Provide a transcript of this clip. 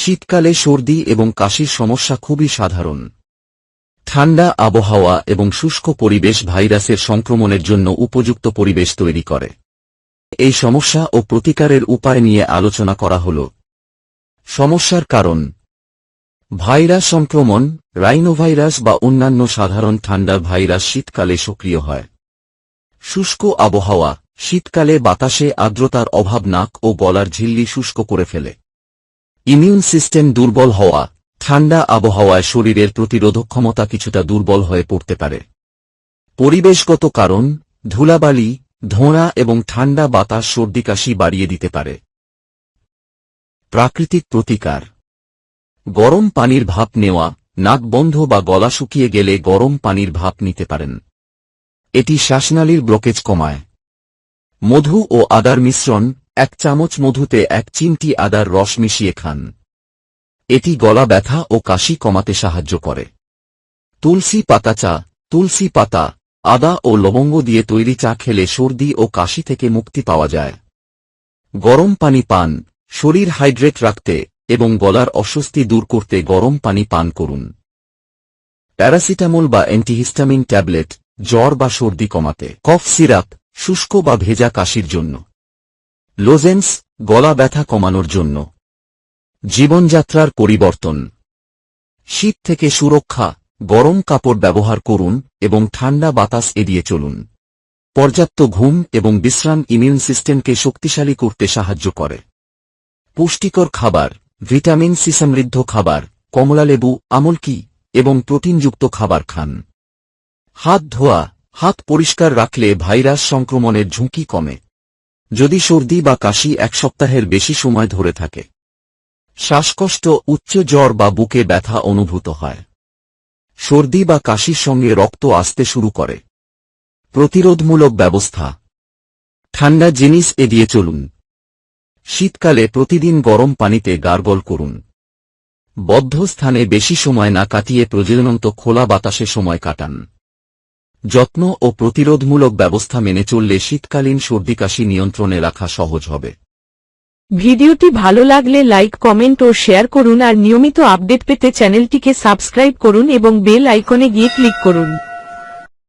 শীতকালে সর্দি এবং কাশির সমস্যা খুবই সাধারণ। ঠান্ডা আবহাওয়া এবং শুষ্ক পরিবেশ ভাইরাসের সংক্রমণের জন্য উপযুক্ত পরিবেশ তৈরি করে। এই সমস্যা ও প্রতিকারের উপায় নিয়ে আলোচনা করা হল। সমস্যার কারণ। ভাইরাস সংক্রমণ, রাইনোভাইরাস বা অন্যান্য সাধারণ ঠান্ডা ভাইরাস শীতকালে সক্রিয় হয়। শুষ্ক আবহাওয়া, শীতকালে বাতাসে আর্দ্রতার অভাব নাক ও গলার ঝিল্লি শুষ্ক করে ফেলে। ইমিউন সিস্টেম দুর্বল হওয়া, ঠান্ডা আবহাওয়ায় শরীরের প্রতিরোধক ক্ষমতা কিছুটা দুর্বল হয়ে পড়তে পারে। পরিবেশগত কারণ, ধুলাবালি ধোঁড়া এবং ঠান্ডা বাতাস সর্দি কাশি বাড়িয়ে দিতে পারে। প্রাকৃতিক প্রতিকার। গরম পানির ভাপ নেওয়া, নাক বন্ধ বা গলা শুকিয়ে গেলে গরম পানির ভাপ নিতে পারেন। এটি শ্বাসনালীর ব্লকেজ কমায়। মধু ও আদার মিশ্রণ এক চামচ মধুতে এক চিমটি আদার রস মিশিয়ে খান। এটি গলা ব্যথা ও কাশি কমাতে সাহায্য করে। তুলসী পাতা চা, তুলসী পাতা, আদা ও লবঙ্গ দিয়ে তৈরি চা খেলে সর্দি ও কাশি থেকে মুক্তি পাওয়া যায়। গরম পানি পান, শরীর হাইড্রেট রাখতে এবং গলার অস্বস্তি দূর করতে গরম পানি পান করুন। প্যারাসিটামল বা অ্যান্টিহিস্টামিন ট্যাবলেট, জ্বর বা সর্দি কমাতে। কফ সিরাপ, শুষ্ক বা ভেজা কাশির জন্য। লোজেন্স, গলা ব্যথা কমানোর জন্য। জীবনযাত্রার পরিবর্তন। শীত থেকে সুরক্ষা, গরম কাপড় ব্যবহার করুন এবং ঠান্ডা বাতাস এড়িয়ে চলুন। পর্যাপ্ত ঘুম এবং বিশ্রাম ইমিউন সিস্টেমকে শক্তিশালী করতে সাহায্য করে। পুষ্টিকর খাবার, ভিটামিন সি সমৃদ্ধ খাবার কমলালেবু আমলকি এবং প্রোটিনযুক্ত খাবার খান। হাত ধোয়া, হাত পরিষ্কার রাখলে ভাইরাস সংক্রমণের ঝুঁকি কমে। যদি সর্দি বা কাশি এক সপ্তাহের বেশি সময় ধরে থাকে। শ্বাসকষ্ট, উচ্চ জ্বর বা বুকে ব্যথা অনুভূত হয়। সর্দি বা কাশির সঙ্গে রক্ত আসতে শুরু করে। প্রতিরোধমূলক ব্যবস্থা। ঠান্ডা জিনিস এড়িয়ে চলুন। শীতকালে প্রতিদিন গরম পানিতে গার্গল করুন। বদ্ধ স্থানে বেশি সময় না কাটিয়ে প্রয়োজনত খোলা বাতাসে সময় কাটান। যত্ন ও প্রতিরোধমূলক ব্যবস্থা মেনে চললে শীতকালীন সর্দি কাশি নিয়ন্ত্রণে রাখা সহজ হবে। ভিডিওটি ভালো লাগলে লাইক, কমেন্ট ও শেয়ার করুন আর নিয়মিত আপডেট পেতে চ্যানেলটিকে সাবস্ক্রাইব করুন এবং বেল আইকনে গিয়ে ক্লিক করুন।